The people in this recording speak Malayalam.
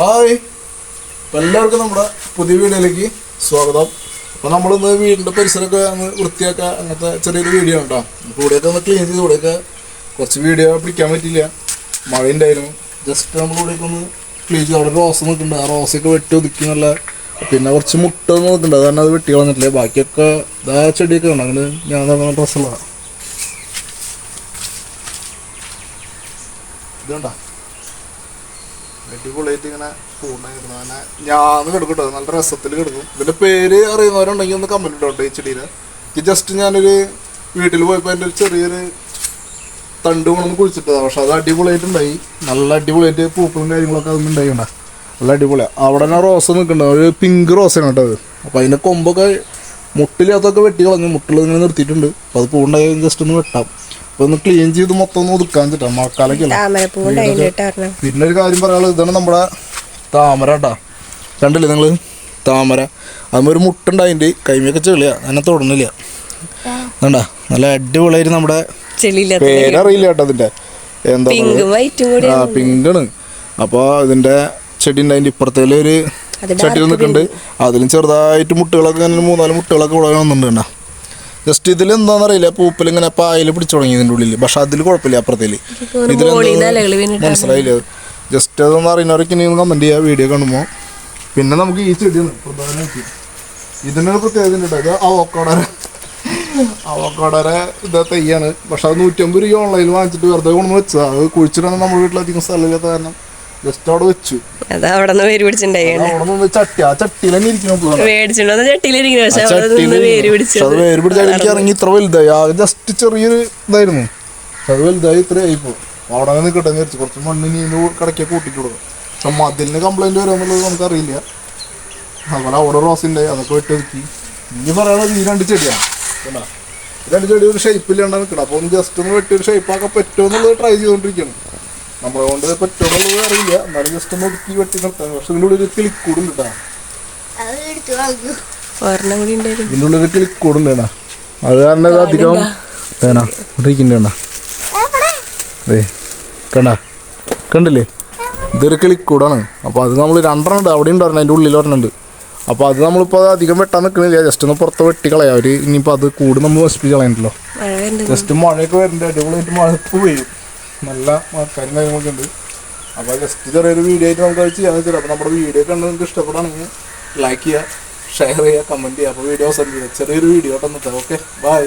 ഹായ്. എല്ലാവർക്കും നമ്മുടെ പുതിയ വീഡിയോയിലേക്ക് സ്വാഗതം. അപ്പോൾ നമ്മളിന്ന് വീടിന്റെ പരിസരമൊക്കെ ഒന്ന് വൃത്തിയാക്കുക അങ്ങനത്തെ ചെറിയൊരു വീഡിയോ ഉണ്ടോ ഇവിടെയൊക്കെ ഒന്ന് ക്ലീൻ ചെയ്ത് ഇവിടെയൊക്കെ കുറച്ച് വീഡിയോ പിടിക്കാൻ പറ്റില്ല മഴ ഉണ്ടായിരുന്നു ജസ്റ്റ് നമ്മൾ ഇവിടെയൊക്കെ ഒന്ന് ക്ലീൻ ചെയ്ത് അവിടെ റോസ് നിൽക്കുന്നുണ്ട്. ആ റോസൊക്കെ വെട്ടി ഒതുക്കി നല്ല പിന്നെ കുറച്ച് മുട്ട നോക്കുന്നുണ്ട് അത് തന്നെ അത് വെട്ടി കളഞ്ഞിട്ടില്ല. ബാക്കിയൊക്കെ ഇതാ ചെടിയൊക്കെ ഉണ്ട് അങ്ങനെ ഞാൻ നടന്ന ഡ്രസ്സുള്ളതാണ് ഇതുണ്ടോ അടിപൊളിയായിട്ട് ഇങ്ങനെ പൂർണമായിരുന്നു. അങ്ങനെ ഞാൻ കേട്ടോ നല്ല രസത്തിൽ കിടക്കും. ഇതിന്റെ പേര് അറിയുന്നവരുണ്ടെങ്കിൽ ഒന്ന് കമന്റ് ഇട്ടോട്ടെ ഈ ഡിയിലെ ജസ്റ്റ് ഞാനൊരു വീട്ടിൽ പോയപ്പോൾ എന്റെ ഒരു ചെറിയൊരു തണ്ട് കൊണ്ടൊന്ന് കുഴിച്ചിട്ടതാണ് പക്ഷെ അത് അടിപൊളിയായിട്ടുണ്ടായി. നല്ല അടിപൊളിയായിട്ട് പൂക്കളും കാര്യങ്ങളൊക്കെ അതൊന്നും ഉണ്ടായിണ്ട നല്ല അടിപൊളിയാണ് അവിടെ തന്നെ റോസ് നിൽക്കുന്നുണ്ട്. ഒരു പിങ്ക് റോസാണ് കേട്ടോ അത്. അപ്പോൾ അതിന്റെ കൊമ്പൊക്കെ മുട്ടിലകത്തൊക്കെ വെട്ടി കളഞ്ഞു മുട്ടിൽ ഇങ്ങനെ നിർത്തിയിട്ടുണ്ട്. അപ്പോൾ അത് പൂണ്ടായി ജസ്റ്റ് ഒന്ന് വെട്ടാം. അപ്പോൾ ഒന്ന് ക്ലീൻ ചെയ്ത് മൊത്തം ഒന്ന് ഒതുക്കാൻ ചിട്ടാ മഴക്കാലൊക്കെ പിന്നെ ഒരു കാര്യം പറയാനുള്ളത് ഇതാണ് നമ്മുടെ താമര കേട്ടാ കണ്ടില്ലേ നിങ്ങൾ? താമര. അതുമ്പോൾ ഒരു മുട്ടുണ്ടായിന്റെ കൈമയൊക്കെ ചെളിയാ. അതിനെ തൊടുന്നില്ല. കണ്ടാ? നല്ല അടിപൊളിയായിട്ട് നമ്മുടെ പേരറിയില്ല കേട്ടോ അതിന്റെ. എന്താ പിങ്കാണ്. അപ്പോൾ ഇതിന്റെ ചെടി ഉണ്ട് ഇപ്പുറത്തേലൊരു ചട്ടിയിൽ നിൽക്കുന്നുണ്ട് അതിലും ചെറുതായിട്ട് മുട്ടുകളൊക്കെ മൂന്നാൽ മുട്ടുകളൊക്കെ വളരെ വന്നിട്ടുണ്ട് കണ്ടാ. ജസ്റ്റ് ഇതിൽ എന്താണെന്നറിയില്ല പൂപ്പിൽ ഇങ്ങനെ പായൽ പിടിച്ചു തുടങ്ങി ഇതിന്റെ ഉള്ളിൽ പക്ഷെ അതിൽ കുഴപ്പമില്ല അപ്പുറത്തേൽ. ഇതിൽ മനസ്സിലായില്ല? ജസ്റ്റ് അതൊന്ന് അറിയുന്നവരൊക്കെ ഇനി കമന്റ് ചെയ്യുക വീഡിയോ കാണുമ്പോൾ പിന്നെ നമുക്ക് ഈ ചെടിയാണ് പ്രധാനമായിട്ട് ഇതിനൊരു പ്രത്യേകത ഉണ്ട് കേട്ടോ. ഇത് അവക്കോടര അവക്കോടര ഇത് തെയ്യാണ് പക്ഷെ അത് നൂറ്റമ്പത് രൂപ ഓൺലൈനിൽ വാങ്ങിച്ചിട്ട് വെറുതെ കൊണ്ടുവന്ന് വെച്ചതാ. അത് കുഴിച്ചിട്ടാണ് നമ്മുടെ വീട്ടിലധികം സ്ഥലമില്ലാത്ത കാരണം. ജസ്റ്റ് അവിടെ വെച്ചു. അത് അവിടെ നിന്ന് വേര് പിടിച്ചിട്ടുണ്ടായി അവിടെ നിന്ന് ചട്ടി ആ ചട്ടിയിൽ തന്നെ ഇരിക്കണം മേടിച്ചിട്ടുണ്ടോ. ചട്ടിയിലിരിക്കുന്നു പക്ഷെ അവിടെ ചട്ടിയിൽ നിന്ന് വേര് പക്ഷെ അത് പിടിച്ചത് വേര് പിടിച്ചാൽ എനിക്ക് ഇറങ്ങി ഇത്ര വലുതായി. ആ ജസ്റ്റ് ചെറിയൊരു ഇതായിരുന്നു. അത് വലുതായി ഇത്ര ആയിപ്പോ. അവിടെ അങ്ങനെ നിൽക്കട്ടെ വിചാരിച്ചു. കുറച്ച് മണ്ണ് ഇതിന് കടക്കെ കൂട്ടിട്ട് കൊടുക്കും. പക്ഷെ മതിലിന് കംപ്ലൈന്റ് വരുമെന്നുള്ളത് നമുക്കറിയില്ല. അതുപോലെ അവിടെ റോസിന്റെ അതൊക്കെ വെട്ടി ഒതുക്കി. ഇനി പറയാനുള്ളത് ഈ രണ്ട് ചെടിയാണ്. രണ്ട് ചെടി ഒരു ഷേപ്പില്ലാണ്ട് നിൽക്കണം ഒന്ന് ജസ്റ്റ് ഒന്ന് വെട്ടി ഒരു ഷേപ്പാക്കാൻ പറ്റുമോ എന്നുള്ളത് ട്രൈ ചെയ്തുകൊണ്ടിരിക്കുകയാണ്. നമ്മളെ കൊണ്ട് പറ്റുമോ എന്നുള്ളത് അറിയില്ല. എന്നാലും ജസ്റ്റ് ഒന്ന് ഒതുക്കി വെട്ടി നിർത്താം. പക്ഷെ ഇതിന്റെ ഉള്ളിൽ ഒരു കിളിക്കൂടുണ്ട് കേട്ടോ. ഉണ്ടായിരുന്നു ഇതിന്റെ ഉള്ളിൽ ക്ലിക്ക് കേട്ടാ. അത് കാരണം ഇത് അധികം വേണ? വേണ്ട അതെ കണ്ട? കണ്ടില്ലേ? ഇതൊരു കിളിക്കൂടാണ്. കൂടാണ് അപ്പോൾ അത് നമ്മൾ രണ്ടെണ്ണം ഉണ്ട്. അവിടെ ഉണ്ട്. ഒരെണ്ണം അതിന്റെ ഉള്ളിൽ ഒരെണ്ണം ഉണ്ട്. അപ്പോൾ അത് നമ്മളിപ്പോൾ അധികം വെട്ടാൻ നിൽക്കണില്ല ജസ്റ്റ് ഒന്ന് പുറത്ത് വെട്ടി കളയാം. അവർ ഇനിയിപ്പോൾ അത് കൂട് നമ്മൾ നശിപ്പിച്ച് കളയണ്ടല്ലോ. ജസ്റ്റ് മഴയൊക്കെ വരുന്നുണ്ട്. അടിപൊളിയായിട്ട് മഴ ഇപ്പോൾ പെയ്യും. നല്ല മഴക്കാരും കാര്യങ്ങളൊക്കെ ഉണ്ട് അപ്പോൾ ജസ്റ്റ് ചെറിയൊരു വീഡിയോ ആയിട്ട് നമുക്ക് അത് ചെയ്യാൻ വെച്ചാൽ അപ്പോൾ നമ്മുടെ വീഡിയോ കണ്ട് നിങ്ങൾക്ക് ഇഷ്ടപ്പെടുകയാണെങ്കിൽ ലൈക്ക് ചെയ്യുക ഷെയർ ചെയ്യുക കമന്റ് ചെയ്യുക. അപ്പോൾ വീഡിയോ ചെയ്യുക ചെറിയൊരു വീഡിയോ കേട്ടോ ഓക്കെ ബൈ